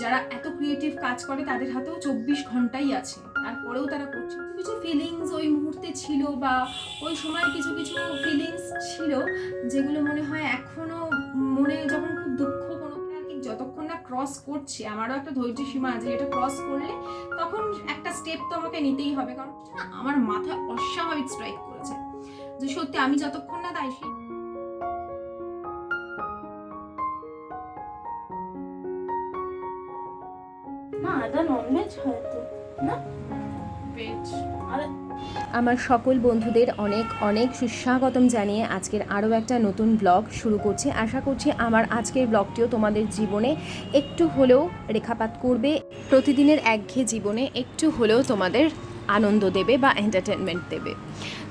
যারা এত ক্রিয়েটিভ কাজ করে, তাদের হাতেও চব্বিশ ঘন্টাই আছে। তারপরেও তারা করছে। কিছু ফিলিংস ওই মুহূর্তে ছিল বা ওই সময় কিছু কিছু ফিলিংস ছিল, যেগুলো মনে হয় এখনও মনে যখন খুব দুঃখ কোনো যতক্ষণ না ক্রস করছে, আমারও একটা ধৈর্য সীমা আছে এটা ক্রস করলে তখন একটা স্টেপ তো আমাকে নিতেই হবে। কারণ আমার মাথায় অস্বাভাবিক স্ট্রাইক করেছে। যে সত্যি আমি যতক্ষণ না তাই সেই মা ননভেজ হয়তো না? পেজ আরে আমার সকল বন্ধুদের অনেক অনেক সুস্বাগতম জানিয়ে আজকের আরও একটা নতুন ব্লগ শুরু করছি। আশা করছি আমার আজকের ব্লগটিও তোমাদের জীবনে একটু হলেও রেখাপাত করবে। প্রতিদিনের একঘেয়ে জীবনে একটু হলেও তোমাদের আনন্দ দেবে বা এন্টারটেনমেন্ট দেবে।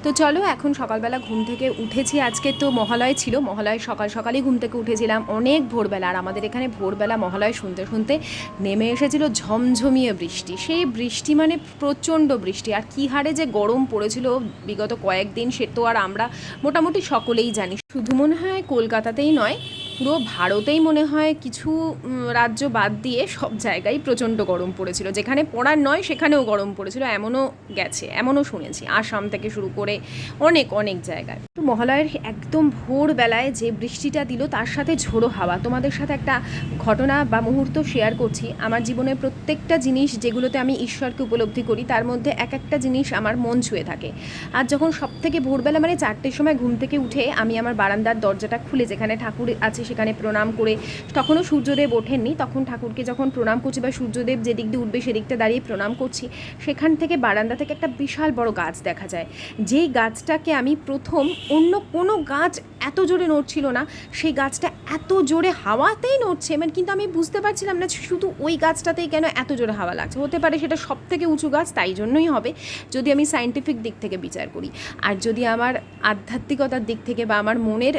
তো চলো, এখন সকালবেলা ঘুম থেকে উঠেছি। আজকে তো মহালয় ছিল। মহালয় সকাল সকালই ঘুম থেকে উঠেছিলাম। অনেক ভোরবেলা আর আমাদের এখানে ভোরবেলা মহালয় শুনতে শুনতে নেমে এসেছিল ঝমঝমিয়ে বৃষ্টি। সেই বৃষ্টি মানে প্রচণ্ড বৃষ্টি। আর কী হারে যে গরম পড়েছিল বিগত কয়েকদিন, সে তো আর আমরা মোটামুটি সকলেই জানি। শুধু মনে হয় কলকাতাতেই নয় পুরো ভারতেই মনে হয় কিছু রাজ্য বাদ দিয়ে সব জায়গায় প্রচণ্ড গরম পড়েছিল। যেখানে পড়ার নয়, সেখানেও গরম পড়েছিল। এমনও গেছে, এমনও শুনেছি। আসাম থেকে শুরু করে অনেক অনেক জায়গায়। তো মহালয়ের একদম ভোরবেলায় যে বৃষ্টিটা দিল, তার সাথে ঝোড়ো হাওয়া। তোমাদের সাথে একটা ঘটনা বা মুহূর্ত শেয়ার করছি। আমার জীবনের প্রত্যেকটা জিনিস যেগুলোতে আমি ঈশ্বরকে উপলব্ধি করি, তার মধ্যে এক একটা জিনিস আমার মন ছুঁয়ে থাকে। আর যখন সব থেকে ভোরবেলা মানে চারটের সময় ঘুম থেকে উঠে আমি আমার বারান্দার দরজাটা খুলে যেখানে ঠাকুর আছে সেখানে প্রণাম করে, তখনও সূর্যদেব ওঠেননি। তখন ঠাকুরকে যখন প্রণাম করছি বা সূর্যদেব যেদিক দিয়ে উঠবে সেদিকটা দাঁড়িয়ে প্রণাম করছি, সেখান থেকে বারান্দা থেকে একটা বিশাল বড় গাছ দেখা যায়। যেই গাছটাকে আমি প্রথম অন্য কোনো গাছ এত জোরে নড়ছিল না, সেই গাছটা এত জোরে হাওয়াতেই নড়ছে। মানে কিন্তু আমি বুঝতে পারছিলাম না শুধু ওই গাছটাতেই কেন এত জোরে হাওয়া লাগছে। হতে পারে সেটা সব থেকে উঁচু গাছ, তাই জন্যই হবে। যদি আমি সাইন্টিফিক দিক থেকে বিচার করি। আর যদি আমার আধ্যাত্মিকতার দিক থেকে বা আমার মনের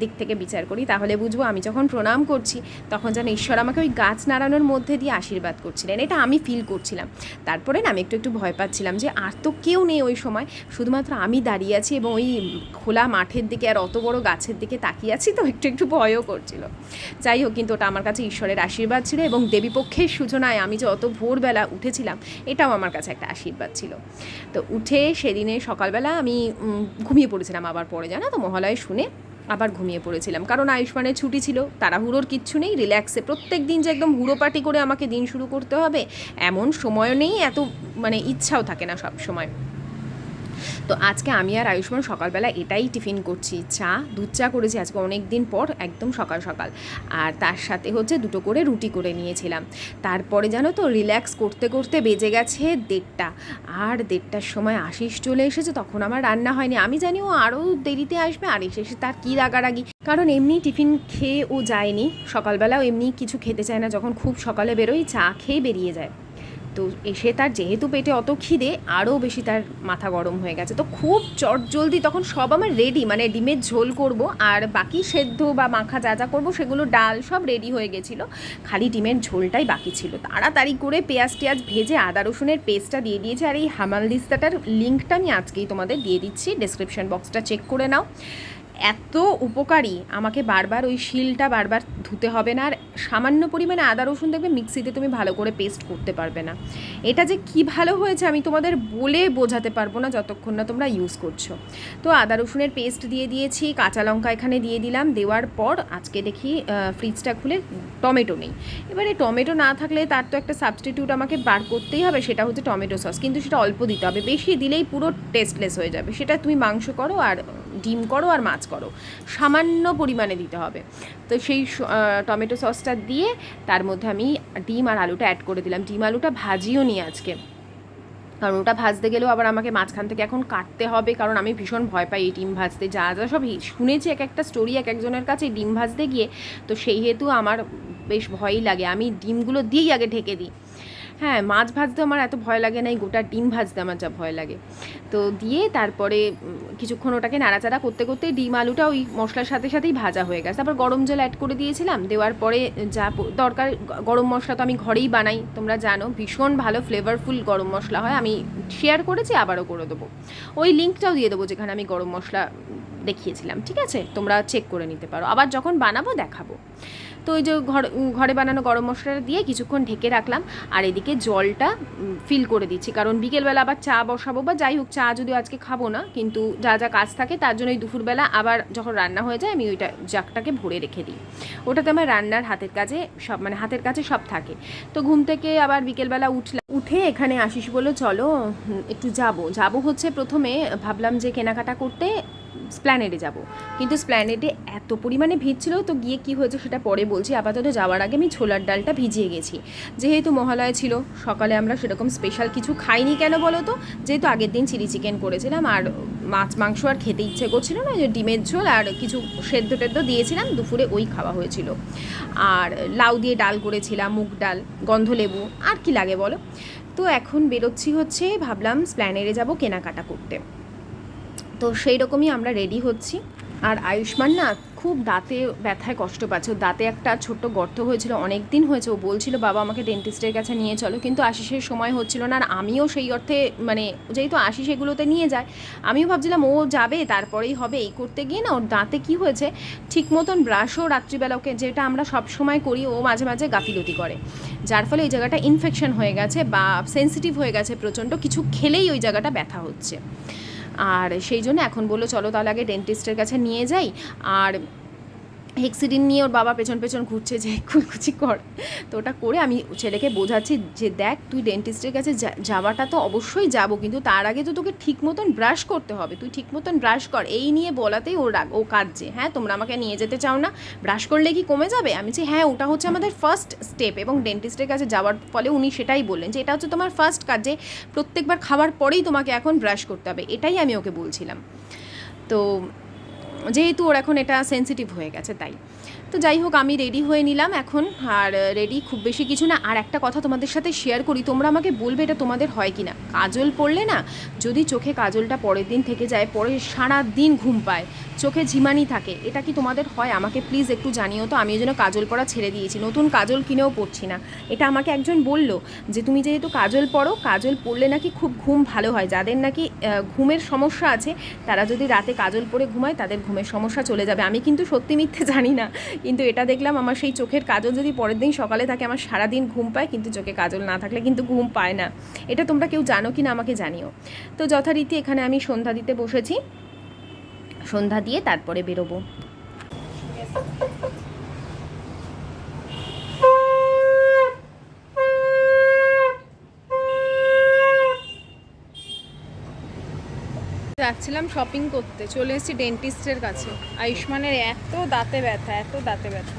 দিক থেকে বিচার করি, তাহলে বুঝব, আমি যখন প্রণাম করছি, তখন যেন ঈশ্বর আমাকে ওই গাছ নাড়ানোর মধ্যে দিয়ে আশীর্বাদ করছিলেন। এটা আমি ফিল করছিলাম। তারপরে না, আমি একটু একটু ভয় পাচ্ছিলাম যে, আর তো কেউ নেই ওই সময়। শুধুমাত্র আমি দাঁড়িয়ে আছি এবং ওই খোলা মাঠের দিকে আর অত বড় গাছের দিকে তাকিয়ে আছি, তো একটু একটু ভয়ও করছিল। যাই হোক, কিন্তু ওটা আমার কাছে ঈশ্বরের আশীর্বাদ ছিল এবং দেবীপক্ষের সূচনায় আমি যে অত ভোরবেলা উঠেছিলাম, এটাও আমার কাছে একটা আশীর্বাদ ছিল। তো উঠে সেদিনে সকালবেলা আমি ঘুমিয়ে পড়েছিলাম আবার পরে, জানো তো? মহালয় শুনে আবার ঘুমিয়ে পড়েছিলাম। কারণ আয়ুষ্মানের ছুটি ছিল, তাড়াহুড়োর কিচ্ছু নেই রিল্যাক্সে প্রত্যেক দিন যে একদম হুড়ো পার্টি করে আমাকে দিন শুরু করতে হবে, এমন সময় নেই, এত মানে ইচ্ছাও থাকে না সব সময় তো আজকে আমি আর আয়ুষ্মান সকালবেলা এটাই টিফিন করছি, চা, দুধ চা করেছি আজকে অনেক দিন পর, একদম সকাল সকাল। আর তার সাথে হচ্ছে দুটো করে রুটি করে নিয়েছিলাম। তারপরে জানো তো রিল্যাক্স করতে করতে বেজে গেছে দেড়টা। আর দেড়টার সময় আশিস চলে এসেছে, তখন আমার রান্না হয়নি। আমি জানি ও আরও দেরিতে আসবে, আর এসে এসে তার কী রাগারাগি। কারণ এমনি টিফিন খেয়ে ও যায়নি। সকালবেলাও এমনি কিছু খেতে চায় না, যখন খুব সকালে বেরোই, চা খেয়ে বেরিয়ে যায়। তো এসে তার যেহেতু পেটে অত খিদে, আরও বেশি তার মাথা গরম হয়ে গেছে। তো খুব চট জলদি তখন সব আমার রেডি মানে ডিমের ঝোল করব, আর বাকি সেদ্ধ বা মাখা যা যা করব, সেগুলো ডাল সব রেডি হয়ে গেছিল। খালি ডিমের ঝোলটাই বাকি ছিল। তাড়াতাড়ি করে পেঁয়াজ টেয়াজ ভেজে আদা রসুনের পেস্টটা দিয়ে দিয়েছে, আর এই হামাল দিস্তাটার লিঙ্কটা আমি আজকেই তোমাদের দিয়ে দিচ্ছি। ডেসক্রিপশন বক্সটা চেক করে নাও। এত উপকারী, আমাকে বারবার ওই শিলটা বারবার ধুতে হবে না। আর সামান্য পরিমাণে আদা, রসুন দেখবে মিক্সিতে তুমি ভালো করে পেস্ট করতে পারবে না। এটা যে কি ভালো হয়েছে আমি তোমাদের বলে বোঝাতে পারব না যতক্ষণ না তোমরা ইউজ করছ। তো আদা, রসুনের পেস্ট দিয়ে দিয়েছি, কাঁচা লঙ্কা এখানে দিয়ে দিলাম। দেওয়ার পর আজকে দেখি ফ্রিজটা খুলে টমেটো নেই। এবারে টমেটো না থাকলে তার তো একটা সাবস্টিটিউট আমাকে বার করতেই হবে, সেটা হচ্ছে টমেটো সস কিন্তু সেটা অল্প দিতে হবে। বেশি দিলেই পুরো টেস্টলেস হয়ে যাবে। সেটা তুমি মাংস করো আর ডিম করো আর মাছ করো। সামান্য পরিমাণে দিতে হবে। তো সেই টমেটো সসটা দিয়ে তার মধ্যে আমি ডিম আর আলুটা অ্যাড করে দিলাম। ডিম আলুটা ভাজিও নি আজকে। কারণ ওটা ভাজতে গেলেও আবার আমাকে মাঝখান থেকে এখন কাটতে হবে, কারণ আমি ভীষণ ভয় পাই এই ডিম ভাজতে। যা যা সব শুনেছি এক একটা স্টোরি এক একজনের কাছে ডিম ভাজতে গিয়ে। তো সেই হেতু আমার বেশ ভয়ই লাগে। আমি ডিমগুলো দিয়েই আগে ঢেকে দিই। হ্যাঁ মাছ ভাজতে আমার এত ভয় লাগে না, এই গোটা ডিম ভাজতে আমার যা ভয় লাগে। তো দিয়ে তারপরে কিছুক্ষণ ওটাকে নাড়াচাড়া করতে করতে ডিম আলুটা ওই মশলার সাথে সাথেই ভাজা হয়ে গেছে। তারপর গরম জল অ্যাড করে দিয়েছিলাম, দেওয়ার পরে যা দরকার গরম মশলা তো আমি ঘরেই বানাই, তোমরা জানো, ভীষণ ভালো ফ্লেভারফুল গরম মশলা হয়। আমি শেয়ার করেছি, আবারও করে দেবো। ওই লিঙ্কটাও দিয়ে দেবো যেখানে আমি গরম মশলা দেখিয়েছিলাম, ঠিক আছে? তোমরা চেক করে নিতে পারো। আবার যখন বানাবো, দেখাবো। তো ওই যে ঘর ঘরে বানানো গরম মশলাটা দিয়ে কিছুক্ষণ ঢেকে রাখলাম আর এদিকে জলটা ফিল করে দিচ্ছি। কারণ বিকেলবেলা আবার চা বসাবো বা যাই হোক, চা যদিও আজকে খাব না, কিন্তু যা যা কাজ থাকে, তার জন্য ওই দুপুরবেলা আবার যখন রান্না হয়ে যায়, আমি ওইটা জাকটাকে ভরে রেখে দিই। ওটাতে আমার রান্নার হাতের কাজে সব মানে হাতের কাছে সব থাকে। তো ঘুম থেকে আবার বিকেলবেলা উঠলাম, উঠে এখানে আসিস বলল চলো একটু যাব। যাব হচ্ছে প্রথমে ভাবলাম যে কেনাকাটা করতে স্প্ল্যানেডে যাব। কিন্তু স্প্ল্যানেডে এত পরিমাণে ভিড় ছিল তো গিয়ে কি হয়েছে সেটা পরে বলছি। আপাতত যাওয়ার আগে আমি ছোলার ডালটা ভিজিয়ে গেছি। যেহেতু মহালয়া ছিল, সকালে আমরা সেরকম স্পেশাল কিছু খাইনি কেন বলো তো? যেহেতু আগের দিন চিলি চিকেন করেছিলাম আর মাছ, মাংস আর খেতে ইচ্ছে করছিল না যে ডিমের ঝোল আর কিছু সেদ্ধ টেদ্ধ দিয়েছিলাম, দুপুরে ওই খাওয়া হয়েছিল। আর লাউ দিয়ে ডাল করেছিলাম, মুগ ডাল, গন্ধলেবু, আর কি লাগে বলো? তো এখন বেরোচ্ছি হচ্ছে, ভাবলাম স্প্ল্যানেরে যাব কেনাকাটা করতে। তো সেই রকমই আমরা রেডি হচ্ছি। আর আয়ুষ্মান না খুব দাঁতে ব্যথায় কষ্ট পাচ্ছে। দাঁতে একটা ছোট্ট গর্ত হয়েছিল অনেক দিন হয়েছে। ও বলছিল, বাবা, আমাকে ডেন্টিস্টের কাছে নিয়ে চলো। কিন্তু আশিসের সময় হচ্ছিল না। আর আমিও সেই অর্থে মানে যেহেতু আশিস এগুলোতে নিয়ে যায়, আমিও ভাবছিলাম, ও যাবে, তারপরেই হবে। এই করতে গিয়ে না ওর দাঁতে কি হয়েছে, ঠিক মতন ব্রাশও রাত্রিবেলা ওকে, যেটা আমরা সব সময় করি, ও মাঝে মাঝে গাফিলতি করে। যার ফলে ওই জায়গাটা ইনফেকশন হয়ে গেছে বা সেন্সিটিভ হয়ে গেছে প্রচণ্ড। কিছু খেলেই ওই জায়গাটা ব্যথা হচ্ছে। আর সেই জন্য এখন বলল চলো তাহলে আগে ডেন্টিস্টের কাছে নিয়ে যাই। আর হেক্সিডিন নিয়ে ওর বাবা পেছন পেছন ঘুরছে যে কুচি কর। তো ওটা করে আমি ছেলেকে বোঝাচ্ছি যে, দেখ, তুই ডেন্টিস্টের কাছে যাওয়াটা তো অবশ্যই যাব, কিন্তু তার আগে তো তোকে ঠিক মতন ব্রাশ করতে হবে। তুই ঠিক মতন ব্রাশ কর। এই নিয়ে বলাতেই ওর রাগ, ও কাঁদছে। হ্যাঁ তোমরা আমাকে নিয়ে যেতে চাও না? ব্রাশ করলে কি কমে যাবে? আমি যে হ্যাঁ ওটা হচ্ছে আমাদের ফার্স্ট স্টেপ এবং ডেন্টিস্টের কাছে যাওয়ার ফলে উনি সেটাই বললেন যে, এটা হচ্ছে তোমার ফার্স্ট কাজ যে, প্রত্যেকবার খাওয়ার পরেই তোমাকে এখন ব্রাশ করতে হবে। এটাই আমি ওকে বলছিলাম। তো যেহেতু ওর এখন এটা সেন্সিটিভ হয়ে গেছে তাই। তো যাই হোক, আমি রেডি হয়ে নিলাম এখন। আর রেডি খুব বেশি কিছু না। আর একটা কথা তোমাদের সাথে শেয়ার করি, তোমরা আমাকে বলবে এটা তোমাদের হয় কি না কাজল পড়লে না, যদি চোখে কাজলটা পরের দিন থেকে যায়, পরে সারা দিন ঘুম পায়, চোখে ঝিমানি থাকে, এটা কি তোমাদের হয়? আমাকে প্লিজ একটু জানিও তো আমি ওই জন্য কাজল পরা ছেড়ে দিয়েছি, নতুন কাজল কিনেও পড়ছি না। এটা আমাকে একজন বলল যে, তুমি যেহেতু কাজল পরো কাজল পরলে নাকি খুব ঘুম ভালো হয়। যাদের নাকি ঘুমের সমস্যা আছে, তারা যদি রাতে কাজল পরে ঘুমায়, তাদের ঘুমের সমস্যা চলে যাবে। আমি কিন্তু সত্যি মিথ্যে জানি না। কিন্তু এটা দেখলাম আমার সেই চোখের কাজল যদি পরের দিন সকালে থাকে, আমার সারাদিন ঘুম পায়, কিন্তু চোখে কাজল না থাকলে কিন্তু ঘুম পায় না। এটা তোমরা কেউ জানো কি না আমাকে জানিও। তো যথারীতি এখানে আমি সন্ধ্যা দিতে বসেছি। সন্ধ্যা দিয়ে তারপরে বেরোবো। যাচ্ছিলাম শপিং করতে। চলে এসেছি ডেন্টিস্টের কাছে। আয়ুষ্মানের এত দাঁতে ব্যথা এত দাঁতে ব্যথা।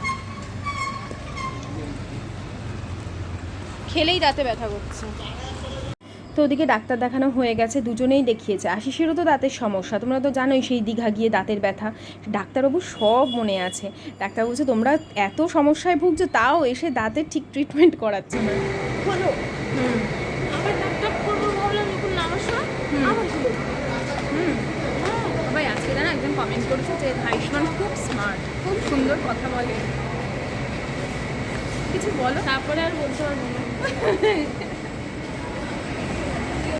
খেলেই দাঁতে ব্যথা করছে। তো ওদিকে ডাক্তার দেখানো হয়ে গেছে দুজনেই দেখিয়েছে। আশিসেরও তো দাঁতের সমস্যা তোমরা তো জানোই সেই দীঘা গিয়ে দাঁতের ব্যথা। ডাক্তারবাবু সব মনে আছে। ডাক্তার বলছে তোমরা এত সমস্যায় ভুগছো তাও এসে দাঁতের ঠিক ট্রিটমেন্ট করাচ্ছে না হলো আবার টপ করব ভাবলাম যখন নামার সময় আবার হলো ভাই আজকে জানা একজন কমেন্ট করেছে যে আয়ুষ্মান খুব স্মার্ট খুব সুন্দর কথা বলে। কিছু বলো? তারপরে আর বলতে পারব না।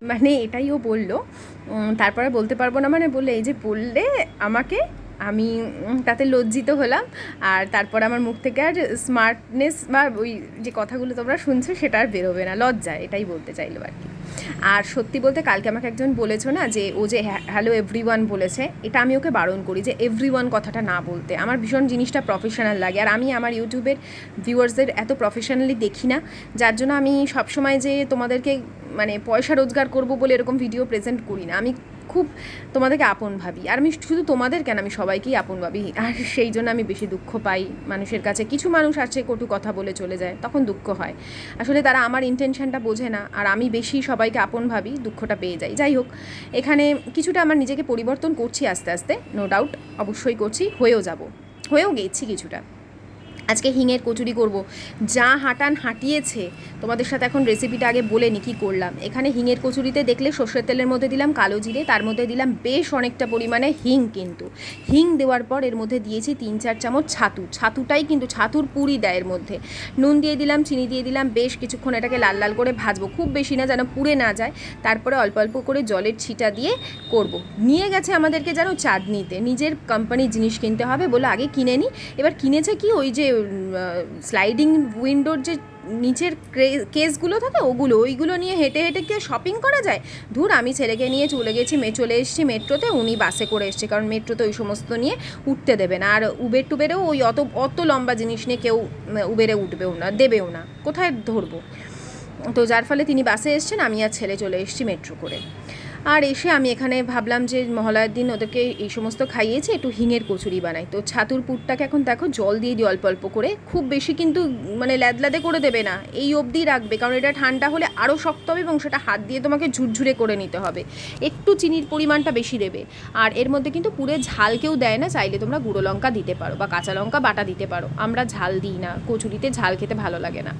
মানে এটাই ও বলল। তারপরে বলতে পারব না মানে বললে এই যে বললে আমাকে আমি তাতে লজ্জিত হলাম। আর তারপর আমার মুখ থেকে আর স্মার্টনেস বা ওই যে কথাগুলো তোমরা শুনছো, সেটা আর বেরোবে না। লজ্জা, এটাই বলতে চাইলো আর কি। আর সত্যি বলতে কালকে আমাকে একজন বলেছ না, যে ও যে হ্যালো এভরিওয়ান বলেছে, এটা আমি ওকে বারণ করি যে এভরিওয়ান কথাটা না বলতে। আমার ভীষণ জিনিসটা প্রফেশনাল লাগে। আর আমি আমার ইউটিউবের ভিউয়ার্সদের এত প্রফেশনালি দেখি না, যার জন্য আমি সবসময় যে তোমাদেরকে মানে পয়সা রোজগার করব বলে এরকম ভিডিও প্রেজেন্ট করি না। আমি খুব তোমাদেরকে আপন ভাবি। আর আমি শুধু তোমাদের কেন আমি সবাইকেই আপন ভাবি? আর সেই জন্য আমি বেশি দুঃখ পাই মানুষের কাছে। কিছু মানুষ আছে কটু কথা বলে চলে যায়, তখন দুঃখ হয়। আসলে তারা আমার ইন্টেনশনটা বোঝে না, আর আমি বেশি সবাইকে আপন ভাবি, দুঃখটা পেয়ে যাই। যাই হোক, এখানে কিছুটা আমার নিজেকে পরিবর্তন করছি আস্তে আস্তে নো ডাউট অবশ্যই করছি, হয়েও যাব। হয়েও গেছি কিছুটা। আজকে হিঙের কচুরি করব। যা হাঁটান হাঁটিয়েছে, তোমাদের সাথে এখন রেসিপিটা আগে বলে নি কী করলাম। এখানে হিঙের কচুরিতে দেখলে সর্ষের তেলের মধ্যে দিলাম কালো জিরে, তার মধ্যে দিলাম বেশ অনেকটা পরিমাণে হিং কিন্তু। হিং দেওয়ার পর এর মধ্যে দিয়েছি তিন চার চামচ ছাতু। ছাতুটাই কিন্তু ছাতুর পুরি দেয় এর মধ্যে। নুন দিয়ে দিলাম, চিনি দিয়ে দিলাম, বেশ কিছুক্ষণ এটাকে লাল লাল করে ভাজবো। খুব বেশি না, যেন পুড়ে না যায়। তারপরে অল্প অল্প করে জলের ছিটা দিয়ে করব। নিয়ে গেছে আমাদেরকে যেন চাঁদনিতে নিজের কোম্পানির জিনিস কিনতে হবে বলে আগে কিনে নিই এবার কিনেছে কি? ওই যে স্লাইডিং উইন্ডোর যে নিচের কেসগুলো থাকে, ওগুলো, ওইগুলো নিয়ে হেঁটে হেঁটে গিয়ে শপিং করা যায়? ধুর, আমি ছেলেকে নিয়ে চলে গেছি, মে, চলে এসেছি মেট্রোতে উনি বাসে করে এসছে, কারণ মেট্রোতে ওই সমস্ত নিয়ে উঠতে দেবে না। আর উবের টুবেরেও ওই অত অত লম্বা জিনিস নিয়ে কেউ উবেরে উঠবেও না, দেবেও না। কোথায় ধরবো? তো যার ফলে তিনি বাসে এসছেন, আমি আর ছেলে চলে এসেছি মেট্রো করে। আর এসে আমি এখানে ভাবলাম যে মহালয়ার দিন ওদেরকে এই সমস্ত খাইয়েছি, একটু হিঙের কচুরি বানাই। তো ছাতুর পুরটাকে এখন দেখো জল দিয়ে দিই অল্প অল্প করে। খুব বেশি কিন্তু মানে ল্যাদলাদে করে দেবে না, এই অবধি রাখবে। কারণ এটা ঠান্ডা হলে আরও শক্ত হবে এবং সেটা হাত দিয়ে তোমাকে ঝুরঝুরে করে নিতে হবে। একটু চিনির পরিমাণটা বেশি দেবে। আর এর মধ্যে কিন্তু পুরে ঝাল কেউ দেয় না, চাইলে তোমরা গুঁড়ো লঙ্কা দিতে পারো বা কাঁচা লঙ্কা বাটা দিতে পারো। আমরা ঝাল দিই না, কচুরিতে ঝাল খেতে ভালো লাগে না।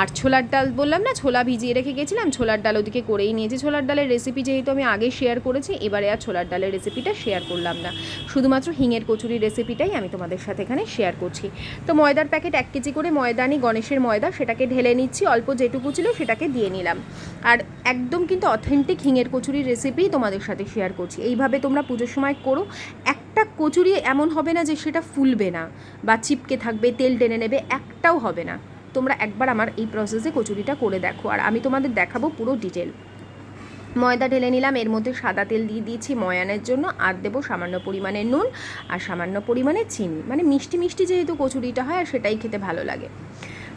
আর ছোলার ডাল বললাম না, ছোলা ভিজিয়ে রেখে গেছিলাম, ছোলার ডাল ওদিকে করেই নিয়েছি। ছোলার ডালের রেসিপি যেহেতু আমি আগে শেয়ার করেছি, এবারে আর ছোলার ডালের রেসিপিটা শেয়ার করলাম না। শুধুমাত্র হিঙের কচুরি রেসিপিটাই আমি তোমাদের সাথে এখানে শেয়ার করছি। তো ময়দার প্যাকেট এক কেজি করে ময়দা নিই গণেশের ময়দা, সেটাকে ঢেলে নিচ্ছি, অল্প যেটুকু ছিল সেটাকে দিয়ে নিলাম। আর একদম কিন্তু অথেন্টিক হিঙের কচুরির রেসিপি তোমাদের সাথে শেয়ার করছি। এইভাবে তোমরা পুজোর সময় করো। একটা কচুরি এমন হবে না যে সেটা ফুলবে না বা চিপকে থাকবে, তেল টেনে নেবে, একটাও হবে না। তোমরা একবার আমার এই প্রসেসে কচুরিটা করে দেখো। আর আমি তোমাদের দেখাবো পুরো ডিটেল ময়দা ঢেলে নিলাম, এর মধ্যে সাদা তেল দিয়ে দিয়েছি ময়ানের জন্য, আর দেবো সামান্য পরিমাণে নুন আর সামান্য পরিমাণে চিনি। মানে মিষ্টি মিষ্টি যেহেতু কচুরিটা হয় আর সেটাই খেতে ভালো লাগে।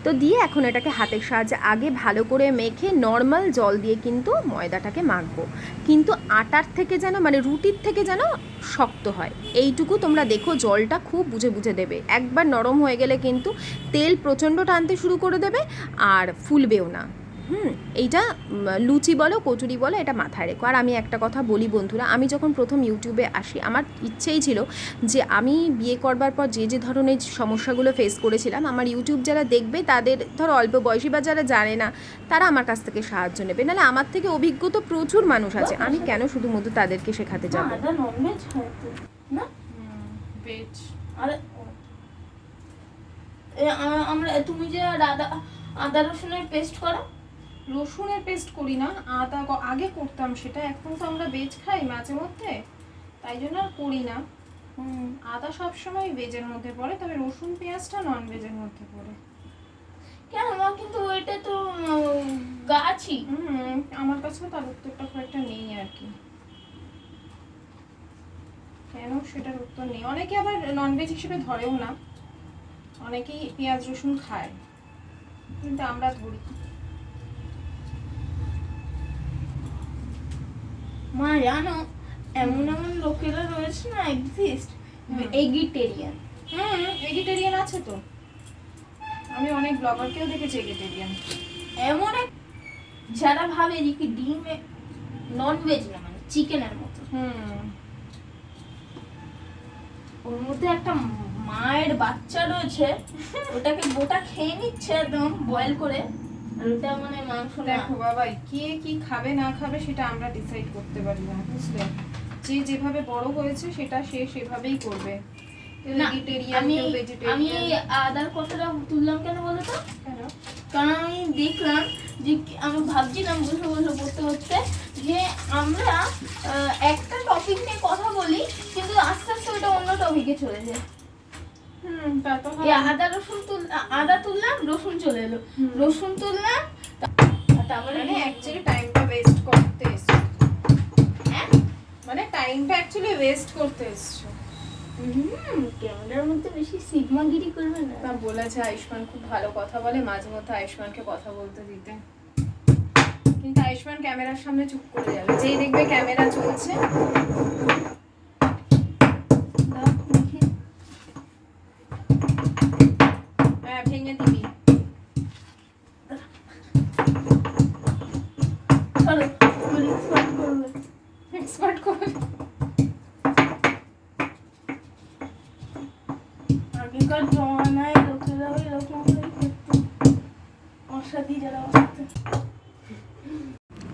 তো দিয়ে এখন এটাকে হাতের সাহায্যে আগে ভালো করে মেখে নর্মাল জল দিয়ে কিন্তু ময়দাটাকে মাখবো। কিন্তু আটার থেকে যেন মানে রুটির থেকে যেন শক্ত হয়। এইটুকু তোমরা দেখো, জলটা খুব বুঝে বুঝে দেবে। একবার নরম হয়ে গেলে কিন্তু তেল প্রচণ্ড টানতে শুরু করে দেবে আর ফুলবেও না। হুম এইটা লুচি বলো কচুরি বলো এটা মাথায় রেখো। আর আমি একটা কথা বলি বন্ধুরা আমি যখন প্রথম ইউটিউবে আসি আমার ইচ্ছেই ছিল যে আমি বিয়ে করবার পর যে যে ধরনের সমস্যাগুলো ফেস করেছিলাম আমার ইউটিউব যারা দেখবে তাদের ধর অল্প বয়সী বা যারা জানে না তারা আমার কাছ থেকে সাহায্য নেবে। নাহলে আমার থেকে অভিজ্ঞ তো প্রচুর মানুষ আছে। আমি কেন শুধুমাত্র তাদেরকে শেখাতে যাব? না আমরা তুমি যে আদা আদা রসুনের পেস্ট করো রসুনের পেস্ট করি না আদা আগে করতাম সেটা এখন তো আমরা ভেজ খাই মাঝে মধ্যে তাই জন্য আর করি না হুম আদা সবসময় ভেজের মধ্যে পড়ে তবে রসুন পেঁয়াজটা নন ভেজের মধ্যে পড়ে। কেন? মা কিন্তু ওইটা তো গাছই। হুম আমার কাছেও তার উত্তরটা খুব একটা নেই আর কি। কেন? সেটার উত্তর নেই। অনেকে আবার ননভেজ হিসেবে ধরেও না। অনেকেই পেঁয়াজ রসুন খায়। কিন্তু আমরা ধরি। মা জানো এমন এমন লোকেরা রয়েছে না এক্সিস্ট এগিটেরিয়ান হুম ভেজিটেরিয়ান আছে তো। আমি অনেক ব্লগারকেও দেখেছি ভেজিটেরিয়ান এমন এক যারা ভাবে যে কি ডিম নন ভেজ না মানে চিকেনের মতো। হুম। ওর মধ্যে একটা মায়ের বাচ্চা রয়েছে ওটাকে গোটা খেয়ে নিচ্ছে একদম বয়েল করে। আর মানে মাংস দেখো বাবা কে কি খাবে না খাবে সেটা আমরা ডিসাইড করতে পারি না বুঝলে? যে যেভাবে বড় হয়েছে সেটা সে সেভাবেই করবে। আমি আদার কথাটা তুললাম কেন বলো তো? কেন? কারণ আমি দেখলাম যে আমি ভাবছিলাম বসে বসে পড়তে পড়তে যে আমরা একটা টপিক নিয়ে কথা বলি কিন্তু আস্তে আস্তে ওটা অন্য টপিকে চলে যায়। আদা রসুন তুল আদা তুললাম রসুন চলে এলো। রসুন তুললাম তারপরে অ্যাকচুয়ালি টাইমটা ওয়েস্ট করতে এসছো। হ্যাঁ? মানে টাইমটা অ্যাকচুয়ালি ওয়েস্ট করতে এসছো। হুম, ক্যামেরার মধ্যে বেশি সিগমাগিরি করবে না। তা বলেছে আয়ুষ্মান খুব ভালো কথা বলে মাঝে মধ্যে আয়ুষ্মানকে কথা বলতে দিতে। কিন্তু আয়ুষ্মান ক্যামেরার সামনে চুপ করে যাবে। যেই দেখবে ক্যামেরা চলছে দাও, দেখি। হ্যাঁ ভেঙে দিবি। চলো, বলি, এক্সপার্ট করবে আগেকার জমানায় লোকেরা এরকম করে খেত। মশলা দিয়ে যারা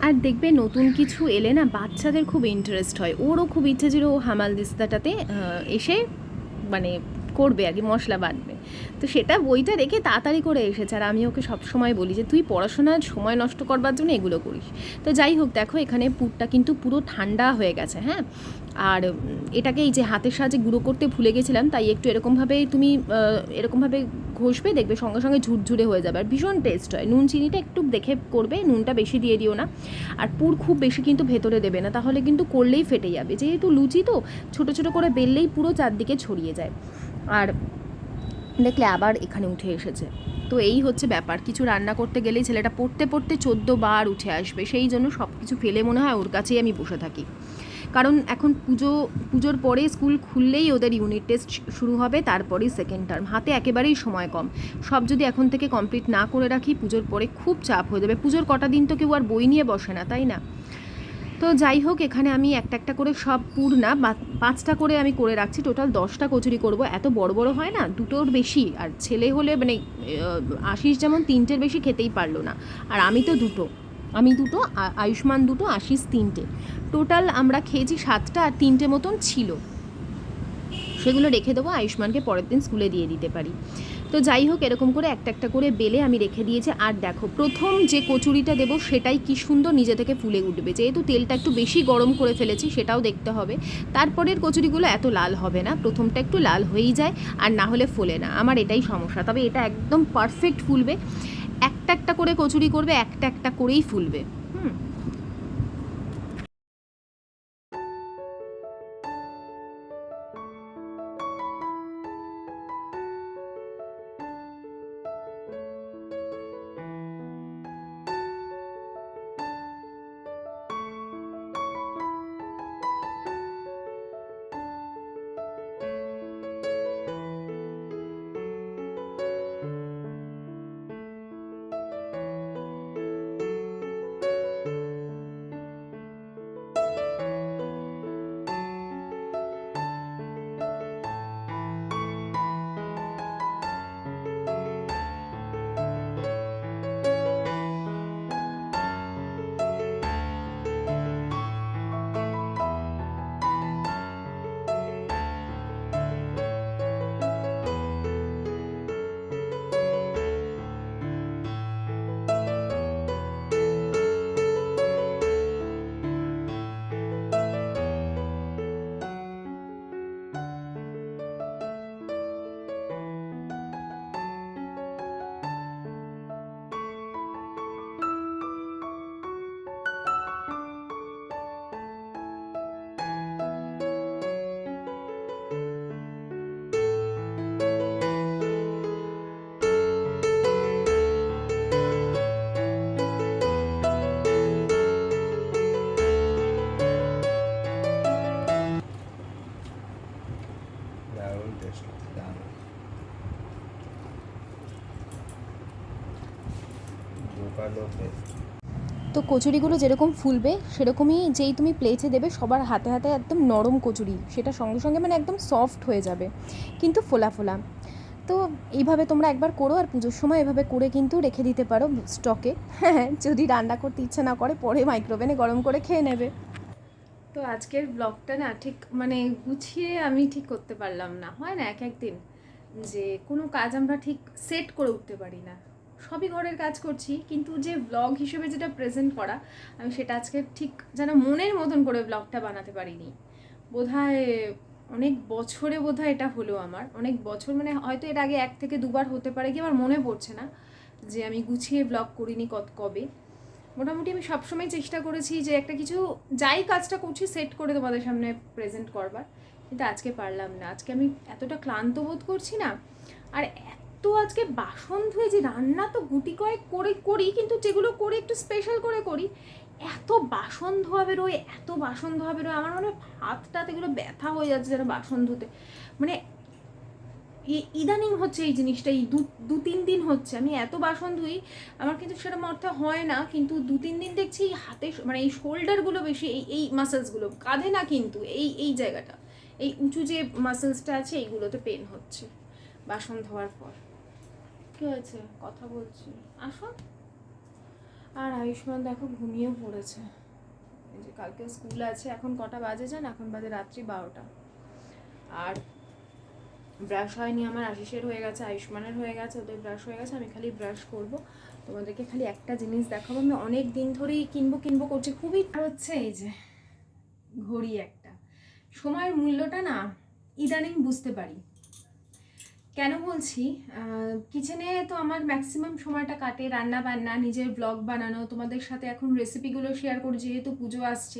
আর দেখবে নতুন কিছু এলে না বাচ্চাদের খুব ইন্টারেস্ট হয়। ওরও খুব ইচ্ছে ছিল ও হামাল দিস্তাটাতে এসে মানে করবে আর কি মশলা বাটবে তো সেটা বইটা দেখে তাড়াতাড়ি করে এসেছে। আর আমি ওকে সবসময় বলি যে, তুই পড়াশোনার সময় নষ্ট করবার জন্য এগুলো করিস। তো যাই হোক, দেখো এখানে পুরটা কিন্তু পুরো ঠান্ডা হয়ে গেছে হ্যাঁ? আর এটাকে এই যে হাতের সাহায্যে গুঁড়ো করতে ভুলে গেছিলাম, তাই একটু এরকমভাবে তুমি এরকমভাবে ঘষবে, দেখবে সঙ্গে সঙ্গে ঝুরঝুরে হয়ে যাবে। আর ভীষণ টেস্ট হয়। নুন চিনিটা একটু দেখে করবে, নুনটা বেশি দিয়ে দিও না। আর পুর খুব বেশি কিন্তু ভেতরে দেবে না, তাহলে কিন্তু করলেই ফেটে যাবে। যেহেতু লুচি তো, ছোটো ছোটো করে বেললেই পুরো চারদিকে ছড়িয়ে যায়। আর দেখলে আবার এখানে উঠে এসেছে। তো এই হচ্ছে ব্যাপার। কিছু রান্না করতে গেলেই ছেলেটা পড়তে পড়তে চোদ্দ বার উঠে আসবে। সেই জন্য সব কিছু ফেলে মনে হয় ওর কাছেই আমি বসে থাকি। কারণ এখন পুজো, পুজোর পরে স্কুল খুললেই ওদের ইউনিট টেস্ট শুরু হবে, তারপরেই সেকেন্ড টার্ম হাতে একেবারেই সময় কম। সব যদি এখন থেকে কমপ্লিট না করে রাখি, পুজোর পরে খুব চাপ হয়ে যাবে। পুজোর কটা দিন তো কেউ আর বই নিয়ে বসে না, তাই না? তো যাই হোক, এখানে আমি একটা একটা করে সব পুর না পাঁচটা করে আমি করে রাখছি। টোটাল দশটা কচুরি করব। এত বড় বড় হয় না, দুটোর বেশি। আর ছেলে হলে মানে আশিস যেমন তিনটের বেশি খেতেই পারল না। আর আমি তো দুটো। আমি দুটো আয়ুষ্মান দুটো, আশিস তিনটে। টোটাল আমরা খেয়েছি সাতটা আর তিনটে মতন ছিল। সেগুলো রেখে দেবো, আয়ুষ্মানকে পরের দিন স্কুলে দিয়ে দিতে পারি। তো যাই হোক, এরকম করে একটা একটা করে বেলে আমি রেখে দিয়েছি। আর দেখো, প্রথম যে কচুরিটা দেবো, সেটাই কি সুন্দর নিজে থেকে ফুলে উঠবে। যেহেতু তেলটা একটু বেশি গরম করে ফেলেছি, সেটাও দেখতে হবে। তারপরের কচুরিগুলো এত লাল হবে না, প্রথমটা একটু লাল হয়েই যায়, আর না হলে ফোলে না। আমার এটাই সমস্যা। তবে এটা একদম পারফেক্ট ফুলবে। একটা একটা করে কচুরি করবে, একটা একটা করেই ফুলবে। টেস্ট তো কচুরিগুলো যেরকম ফুলবে সেরকমই যেই তুমি প্লেটে দেবে সবার হাতে হাতে একদম নরম কচুরি। সেটা সঙ্গে সঙ্গে মানে একদম সফট হয়ে যাবে। কিন্তু ফোলা ফোলা। তো এইভাবে তোমরা একবার করো আর পুজোর সময় এভাবে করে কিন্তু রেখে দিতে পারো স্টকে হ্যাঁ যদি রান্না করতে ইচ্ছা না করে পরে মাইক্রোওভেনে গরম করে খেয়ে নেবে। তো আজকের ব্লগটা না ঠিক মানে গুছিয়ে আমি ঠিক করতে পারলাম না। হয় না এক একদিন? যে কোনো কাজ আমরা ঠিক সেট করে উঠতে পারি না। সবই ঘরের কাজ করছি, কিন্তু যে ব্লগ হিসেবে যেটা প্রেজেন্ট করা, আমি সেটা আজকে ঠিক যেন মনের মতন করে ব্লগটা বানাতে পারিনি। বোধহয় অনেক বছরে বোধহয় এটা হলো আমার, অনেক বছর মানে হয়তো এর আগে এক থেকে দুবার হতে পারে কি আমার মনে পড়ছে না যে আমি গুছিয়ে ব্লগ করিনি কত কবে। মোটামুটি আমি সবসময় চেষ্টা করেছি যে একটা কিছু যাই কাজটা করছি সেট করে তোমাদের সামনে প্রেজেন্ট করবার, কিন্তু আজকে পারলাম না। আজকে আমি এতটা ক্লান্ত বোধ করছি না, আর আজকে বাসন ধুয়ে যে রান্না তো গুটি কয়েক করে করি, কিন্তু যেগুলো করে একটু স্পেশাল করে করি, এত বাসন ধোয়া বেরোয়, এত বাসন ধোয়া বেরোয়, আমার মনে হয় হাত টাত এগুলো ব্যথা হয়ে যাচ্ছে যেন বাসন ধুতে। মানে ইদানিং হচ্ছে এই জিনিসটা, এই দু তিন দিন হচ্ছে। আমি এত বাসন ধুই, আমার কিন্তু সেরকম অর্থে হয় না, কিন্তু দু, তিন দিন দেখছি এই হাতে মানে এই শোল্ডারগুলো বেশি, এই এই মাসেলসগুলো কাঁধে না কিন্তু, এই এই জায়গাটা, এই উঁচু যে মাসেলসটা আছে, এইগুলোতে পেন হচ্ছে, বাসন ধোয়ার পর। কি হয়েছে? কথা বলছি। আসো। আর আয়ুষ্মান দেখো ঘুমিয়ে পড়েছে। এই যে কালকে স্কুল আছে, এখন কটা বাজে যান এখন বাজে রাত্রি বারোটা। আর ব্রাশ হয়নি আমার, আশিসের হয়ে গেছে, আয়ুষ্মানের হয়ে গেছে, ওদের ব্রাশ হয়ে গেছে, আমি খালি ব্রাশ করব। তোমাদেরকে খালি একটা জিনিস দেখাবো, আমি অনেক দিন ধরেই কিনবো কিনবো করছি, খুবই হচ্ছে এই যে ঘড়ি একটা। সময়ের মূল্যটা না, ইদানিং বুঝতে পারি। কেন বলছি? কিচেনে তো আমার ম্যাক্সিমাম সময়টা কাটে রান্না বান্না, নিজের ব্লগ বানানো, তোমাদের সাথে এখন রেসিপিগুলো শেয়ার করি যেহেতু পুজো আসছে।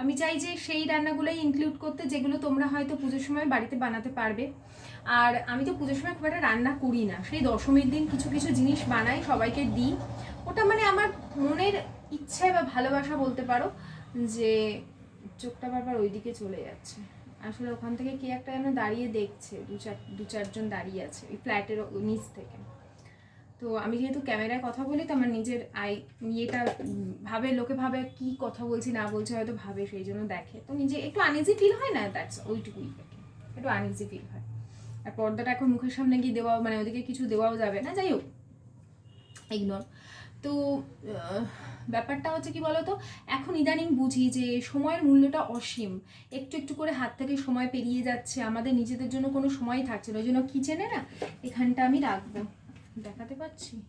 আমি চাই যে সেই রান্নাগুলোই ইনক্লুড করতে, যেগুলো তোমরা হয়তো পুজোর সময় বাড়িতে বানাতে পারবে। আর আমি তো পুজোর সময় খুব একটা রান্না করি না। সেই দশমীর দিন কিছু কিছু জিনিস বানাই, সবাইকে দিই। ওটা মানে আমার মনের ইচ্ছে বা ভালোবাসা বলতে পারো যে চোখটা বারবার ওইদিকে চলে যাচ্ছে। আসলে ওখান থেকে কি একটা যেন দাঁড়িয়ে দেখছে, দু চার, দু চারজন দাঁড়িয়ে আছে ওই ফ্ল্যাটের নিচ থেকে। তো আমি যেহেতু ক্যামেরায় কথা বলি, তো আমার নিজের আই, ইয়েটা ভাবে, লোকে ভাবে কি কথা বলছি, না বলছি হয়তো ভাবে, সেই জন্য দেখে। তো নিজে, একটু আনইজি ফিল হয় না? দ্যাটস ওইটুকুই একটু আনইজি ফিল হয়। আর পর্দাটা এখন মুখের সামনে গিয়ে দেওয়া মানে ওদিকে কিছু দেওয়াও যাবে না, যাই হোক ইগনোর তো ব্যাপারটা হচ্ছে কি বলতো? এখন ইদানিং বুঝি যে সময়ের মূল্যটা অসীম। একটু একটু করে হাত থেকে সময় পেরিয়ে যাচ্ছে, আমাদের নিজেদের জন্য কোনো সময় থাকছে না। ওই জন্য কিচেনে না এখানটা আমি রাখব। দেখাতে পাচ্ছি?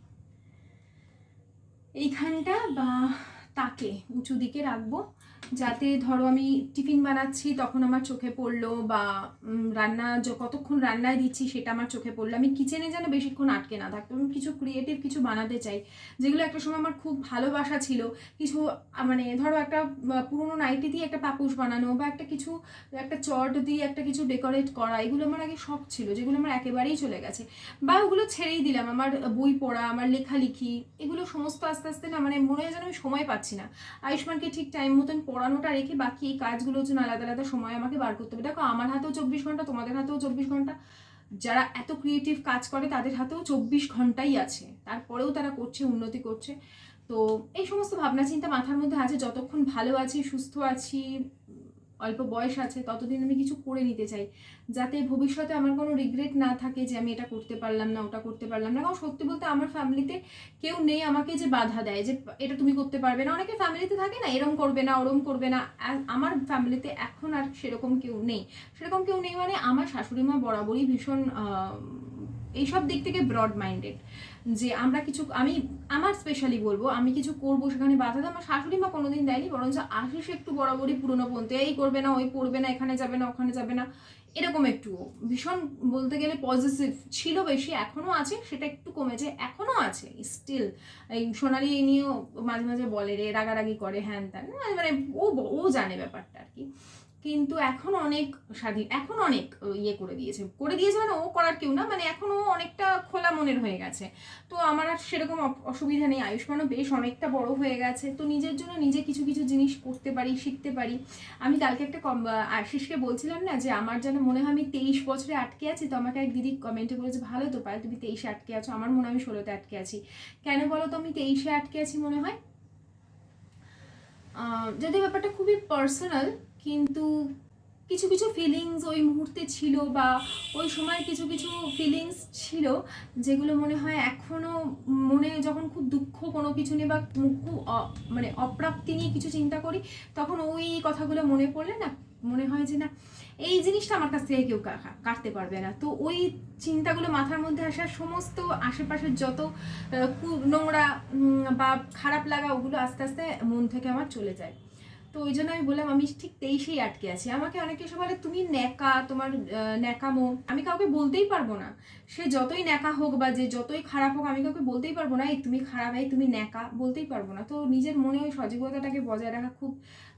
এইখানটা বা তাকে উঁচু দিকে রাখব। যাতে ধরো আমি টিফিন বানাচ্ছি, তখন আমার চোখে পড়ল বা রান্না য- কতক্ষণ রান্নায় দিচ্ছি সেটা আমার চোখে পড়ল। আমি কিচেনে যেন বেশিক্ষণ আটকে না থাকতো আমি কিছু ক্রিয়েটিভ কিছু বানাতে চাই, যেগুলো একটা সময় আমার খুব ভালোবাসা ছিল। কিছু মানে ধরো একটা পুরোনো নাইটি দিয়ে একটা পাপুস বানানো বা একটা কিছু, একটা চট দিয়ে একটা কিছু ডেকোরেট করা, এগুলো আমার আগে শখ ছিল, যেগুলো আমার একেবারেই চলে গেছে। বা ওগুলো ছেড়েই দিলাম, আমার বই পড়া, আমার লেখালেখি, এগুলো সমস্ত আস্তে আস্তে না মানে মনে হয় যেন আমি সময় পাচ্ছি না। আয়ুষ্মানকে ঠিক টাইম মতন পড়ানোটা রেখে বাকি এই কাজগুলোর জন্য আলাদা আলাদা সময় আমাকে বার করতে হবে। দেখো, আমার হাতেও চব্বিশ ঘণ্টা, তোমাদের হাতেও চব্বিশ ঘণ্টা। যারা এত ক্রিয়েটিভ কাজ করে, তাদের হাতেও চব্বিশ ঘন্টাই আছে। তারপরেও তারা করছে, উন্নতি করছে। তো এই সমস্ত ভাবনা চিন্তা মাথার মধ্যে আছে। যতক্ষণ ভালো আছি, সুস্থ আছি অল্প বয়স আছে, ততদিন আমি কিছু করে নিতে চাই। যাতে ভবিষ্যতে আমার কোনো রিগ্রেট না থাকে যে আমি এটা করতে পারলাম না, ওটা করতে পারলাম না। কারণ সত্যি বলতে আমার ফ্যামিলিতে কেউ নেই আমাকে যে বাধা দেয় যে এটা তুমি করতে পারবে না। অনেকে ফ্যামিলিতে থাকে না, এরম করবে না, ওরম করবে না। আমার ফ্যামিলিতে এখন আর সেরকম কেউ নেই। সেরকম কেউ নেই মানে আমার শাশুড়ি মা বরাবরই ভীষণ এইসব দিক থেকে ব্রড মাইন্ডেড যে আমরা কিছু, আমি, আমার স্পেশালি বলব, আমি কিছু করব সেখানে বাধা দেয় আমার শাশুড়ি মা কোনোদিন দেয়নি, বরঞ্চ আশিস একটু বরাবরই পুরনো পন্থী এই করবে না, ওই করবে না, এখানে যাবে না, ওখানে যাবে না। এরকম একটু, ভীষণ বলতে গেলে পজিটিভ ছিল বেশি, এখনও আছে, সেটা একটু কমেছে, এখনও আছে স্টিল এই সোনালি এই নিয়েও মাঝে মাঝে বলে রে, রাগারাগি করে, হ্যান ত্যান মানে ও ও জানে ব্যাপারটা আর কি। কিন্তু এখন অনেক স্বাধীন, এখন অনেক ইয়ে করে দিয়েছে। করে দিয়েছে মানে ও করার কেউ না মানে এখন ও অনেকটা খোলা মনের হয়ে গেছে। তো আমার আর সেরকম অসুবিধা নেই। আয়ুষ্মানও বেশ অনেকটা বড় হয়ে গেছে। তো নিজের জন্য নিজে কিছু কিছু জিনিস করতে পারি, শিখতে পারি। আমি কালকে একটা কম আশিসকে বলছিলাম না যে, আমার যেন মনে হয় আমি তেইশ বছরে আটকে আছি। তো আমাকে এক দিদি কমেন্টে বলেছে, ভালো তো পায় তুমি তেইশে আটকে আছো। আমার মনে হয় আমি ষোলোতে আটকে আছি। কেন বলো তো, আমি তেইশে আটকে আছি মনে হয়? যদি ব্যাপারটা খুবই পার্সোনাল কিন্তু কিছু কিছু ফিলিংস ওই মুহূর্তে ছিল বা ওই সময় কিছু কিছু ফিলিংস ছিল যেগুলো মনে হয় এখনও মনে যখন খুব দুঃখ কোনো কিছু নিয়ে বা খুব মানে অপ্রাপ্তি নিয়ে কিছু চিন্তা করি, তখন ওই কথাগুলো মনে পড়লে না মনে হয় যে না, এই জিনিসটা আমার কাছ থেকে কেউ কাটতে পারবে না। তো ওই চিন্তাগুলো মাথার মধ্যে আসার সমস্ত আশেপাশের যত নোংরা বা খারাপ লাগা ওগুলো আস্তে আস্তে মন থেকে আমার চলে যায়। তো ওই জন্য আমি বললাম, আমি ঠিক তেইশেই আটকে আছি। আমাকে অনেকে এসে বলে, তুমি ন্যাকা, তোমার ন্যাকামো। আমি কাউকে বলতেই পারব না। সে যতই ন্যাকা হোক বা যে যতই খারাপ হোক, আমি কাউকে বলতেই পারব না, এই তুমি খারাপ, এই তুমি ন্যাকা, বলতেই পারব না। তো নিজের মনে ওই সজীবতাটাকে বজায় রাখা খুব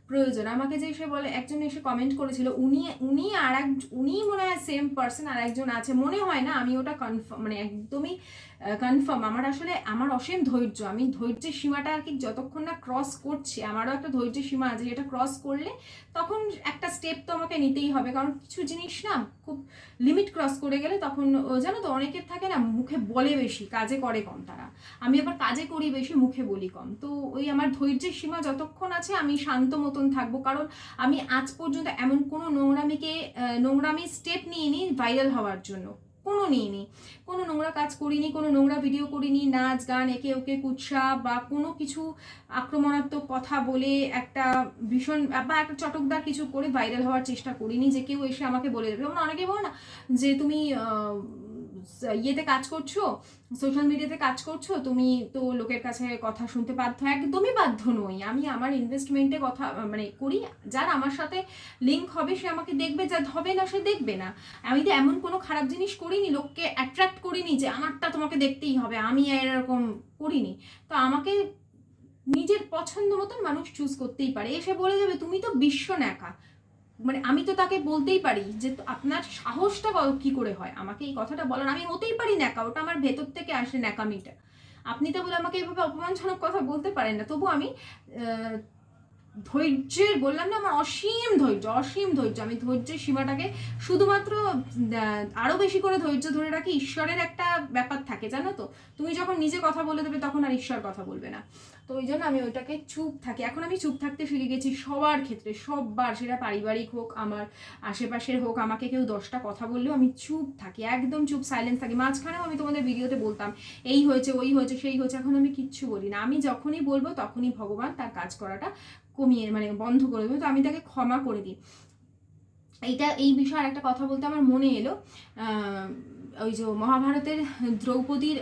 প্রয়োজন। আমাকে যে সে বলে, একজন এসে কমেন্ট করেছিল, উনি উনি আর এক উনি মনে হয় সেম পার্সন আর একজন আছে। মনে হয় না, আমি ওটা কনফার্ম মানে একদমই কনফার্ম আমার আসলে, আমার অসীম ধৈর্য, আমি ধৈর্যের সীমাটা আর কি যতক্ষণ না ক্রস করছি, আমারও একটা ধৈর্যের সীমা আছে, যেটা ক্রস করলে তখন একটা স্টেপ তো আমাকে নিতেই হবে। কারণ কিছু জিনিস না খুব লিমিট ক্রস করে গেলে তখন জানো তো, অনেকের থাকে না, মুখে বলে বেশি, কাজে করে কম তারা। আমি আবার কাজে করি বেশি, মুখে বলি কম। তো ওই আমার ধৈর্যের সীমা যতক্ষণ আছে আমি শান্ত মতন থাকব। কারণ আমি আজ পর্যন্ত এমন কোনো নোংরামিকে নোংরামি স্টেপ নিয়ে নিই ভাইরাল হওয়ার জন্য। কোনো নিইনি কোনো নোংরা কাজ করিনি, কোনো নোংরা ভিডিও করিনি, নাচ, গান, একে ওকে কুৎসা বা কোনো কিছু আক্রমণাত্মক কথা বলে একটা ভীষণ বা একটা চটকদার কিছু করে ভাইরাল হওয়ার চেষ্টা করিনি যে কেউ এসে আমাকে বলে দেবে। যেমন অনেকে বলো না যে তুমি ইয়েতে কাজ করছ সোশ্যাল মিডিয়াতে কাজ করছ, তুমি তো লোকের কাছে কথা শুনতে বাধ্য, একদমই বাধ্য নই। আমি আমার ইনভেস্টমেন্টে কথা মানে করি, যার আমার সাথে লিঙ্ক হবে, সে আমাকে দেখবে যার হবে না, সে দেখবে না। আমি তো এমন কোনো খারাপ জিনিস করিনি, লোককে অ্যাট্রাক্ট করিনি যে আমারটা তোমাকে দেখতেই হবে, আমি এরকম করিনি। তো আমাকে নিজের পছন্দ মতন মানুষ চুজ করতেই পারে। এসে বলে যাবে তুমি তো বিশ্ব ন্যাকা মানে আমি তো তাকে বলতেই পারি যে আপনার সাহসটা ক- করে হয়? আমাকে এই কথাটা বলার, আমি হতেই পারি ন্যাকা, ওটা আমার ভেতর থেকে আসে ন্যাকামিটা। আপনি তো বলে আমাকে এভাবে অপমানজনক কথা বলতে পারেন না। তবু আমি ধৈর্যের বললাম না আমার অসীম ধৈর্য অসীম ধৈর্য। আমি ধৈর্যের সীমাটাকে শুধুমাত্র আহ, আরও বেশি করে ধৈর্য ধরে রাখি ঈশ্বরের একটা ব্যাপার থাকে জানো তো? তুমি যখন নিজে কথা বলে দেবে তখন আর ঈশ্বর কথা বলবে না। তো ওই জন্য আমি ওইটাকে চুপ থাকি। এখন আমি চুপ থাকতে শিখে গেছি সবার ক্ষেত্রে সববার সেটা পারিবারিক হোক আমার আশেপাশের হোক আমাকে কেউ দশটা কথা বললেও আমি চুপ থাকি একদম চুপ সাইলেন্স থাকি। মাঝখানেও আমি তোমাদের ভিডিওতে বলতাম এই হয়েছে ওই হয়েছে সেই হয়েছে এখন আমি কিচ্ছু বলি না। আমি যখনই বলব তখনই ভগবান তার কাজ করাটা কমিয়ে মানে বন্ধ করে দেবে। তো আমি তাকে ক্ষমা করে দিই। এইটা, এই বিষয়ে একটা কথা বলতে আমার মনে এলো। ওই যে মহাভারতের দ্রৌপদীর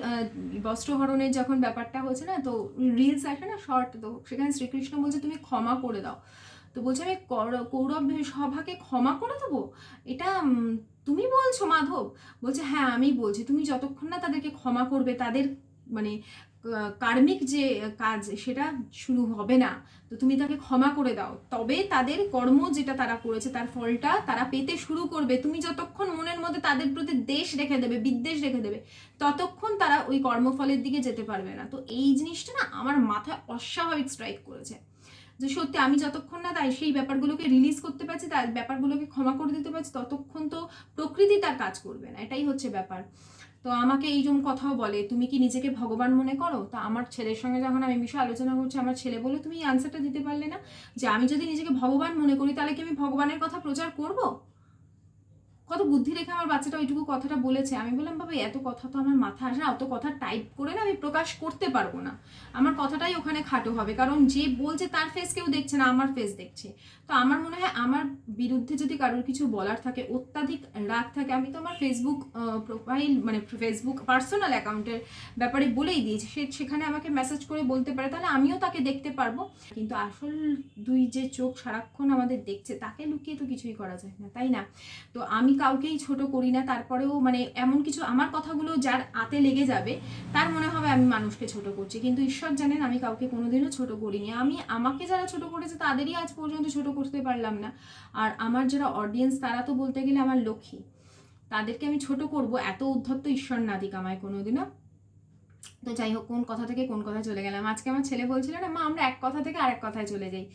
বস্ত্রহরণের যখন ব্যাপারটা হয়েছে না, তো রিলস আসে না শর্ট তো সেখানে শ্রীকৃষ্ণ বলছে, তুমি ক্ষমা করে দাও। তো বলছে, আমি কৌরব সভাকে ক্ষমা করে দেবো? এটা তুমি বলছো মাধব? বলছে হ্যাঁ আমি বলছি। তুমি যতক্ষণ না তাদেরকে ক্ষমা করবে, তাদের মানে কার্মিক যে কাজ, সেটা শুরু হবে না। তো তুমি তাকে ক্ষমা করে দাও। তবে তাদের কর্ম যেটা তারা করেছে, তার ফলটা তারা পেতে শুরু করবে। তুমি যতক্ষণ মনের মধ্যে তাদের প্রতি দেশ রেখে দেবে, বিদ্বেষ রেখে দেবে, ততক্ষণ তারা ওই কর্মফলের দিকে যেতে পারবে না। তো এই জিনিসটা না আমার মাথায় অস্বাভাবিক স্ট্রাইক করেছে। যে সত্যি আমি যতক্ষণ না তাই সেই ব্যাপারগুলোকে রিলিজ করতে পারছি, তার ব্যাপারগুলোকে ক্ষমা করে দিতে পারছি, ততক্ষণ তো প্রকৃতি তার কাজ করবে না। এটাই হচ্ছে ব্যাপার। তো আমাকে এই কথাও বলে, তুমি কি নিজেকে ভগবান মনে করো? তা আমার ছেলের সঙ্গে যখন আমি বিষয়ে আলোচনা করছি, আমার ছেলে বলে, তুমি এই আনসারটা দিতে পারলে না যে আমি যদি নিজেকে ভগবান মনে করি, তাহলে কি আমি ভগবানের কথা প্রচার করব? কত বুদ্ধি রেখে আমার বাচ্চাটা ওইটুকু কথাটা বলেছে? আমি বললাম, বাবা, এত কথা তো আমার মাথা আসে না। অত কথা টাইপ করে না আমি প্রকাশ করতে পারব না। আমার কথাটাই ওখানে খাটো হবে। কারণ যে বলছে তার ফেস কেউ দেখছে না, আমার ফেস দেখছে। তো আমার মনে হয় আমার বিরুদ্ধে যদি কারোর কিছু বলার থাকে, অত্যাধিক রাগ থাকে, আমি তো আমার ফেসবুক প্রোফাইল মানে ফেসবুক পার্সোনাল অ্যাকাউন্টের ব্যাপারে বলেই দিয়েছি। সে সেখানে আমাকে মেসেজ করে বলতে পারে, তাহলে আমিও তাকে দেখতে পারব। কিন্তু আসল দুই যে চোখ সারাক্ষণ আমাদের দেখছে, তাকে লুকিয়ে তো কিছুই করা যায় না, তাই না? তো আমি কাউকেই ছোট করি না, তারপরেও মানে এমন কিছু, আমার কথাগুলো যার আতে লেগে যাবে, তার মনে হবে আমি মানুষকে ছোট করছি। কিন্তু ঈশ্বর জানেন, আমি কাউকে কোনোদিনও ছোট করিনি। আমি, আমাকে যারা ছোট করেছে, তাদেরই আজ পর্যন্ত ছোট করতে পারলাম না। আর আমার যারা অডিয়েন্স তারা তো বলতে গেলে আমার লক্ষ্মী। তাদেরকে আমি ছোট করব, এত উদ্ধত্ত ঈশ্বর না দিক আমায় কোনোদিনও। তো যাই হোক, কোন কথা থেকে কোন কথা চলে গেলাম? আজকে আমার ছেলে বলছিল না, মা, আমরা এক কথা থেকে আরেক কথায় চলে যাই।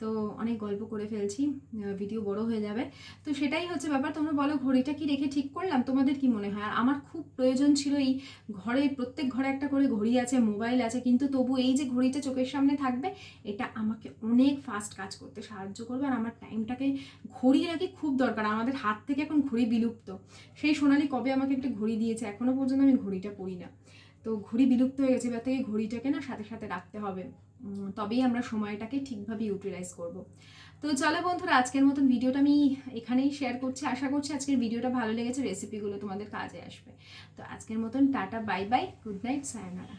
তো অনেক গল্প করে ফেলছি ভিডিও বড় হয়ে যাবে। তো সেটাই হচ্ছে ব্যাপার, তোমরা বলো ঘড়িটা কি রেখে ঠিক করলাম? তোমাদের কি মনে হয়? আর আমার খুব প্রয়োজন ছিল এই ঘরে, প্রত্যেক ঘরে একটা করে ঘড়ি আছে, মোবাইল আছে, কিন্তু তবু এই যে ঘড়িটা চোখের সামনে থাকবে, এটা আমাকে অনেক ফাস্ট কাজ করতে সাহায্য করবে আর আমার টাইমটাকে ঘড়ি নাকি খুব দরকার। আমাদের হাত থেকে এখন ঘড়ি বিলুপ্ত। সেই সোনালি কবে আমাকে একটা ঘড়ি দিয়েছে? এখনও পর্যন্ত আমি ঘড়িটা পরি না। তো ঘড়ি বিলুপ্ত হয়ে গেছে, এবার থেকে ঘড়িটাকে না সাথে সাথে রাখতে হবে। তবেই আমরা সময়টাকে ঠিকভাবে ইউটিলাইজ করব। তো চলো বন্ধুরা, আজকের মতন ভিডিওটা আমি এখানেই শেয়ার করছি। আশা করছি আজকের ভিডিওটা ভালো লেগেছে রেসিপিগুলো তোমাদের কাজে আসবে। তো আজকের মতন tata bye bye good night sayonara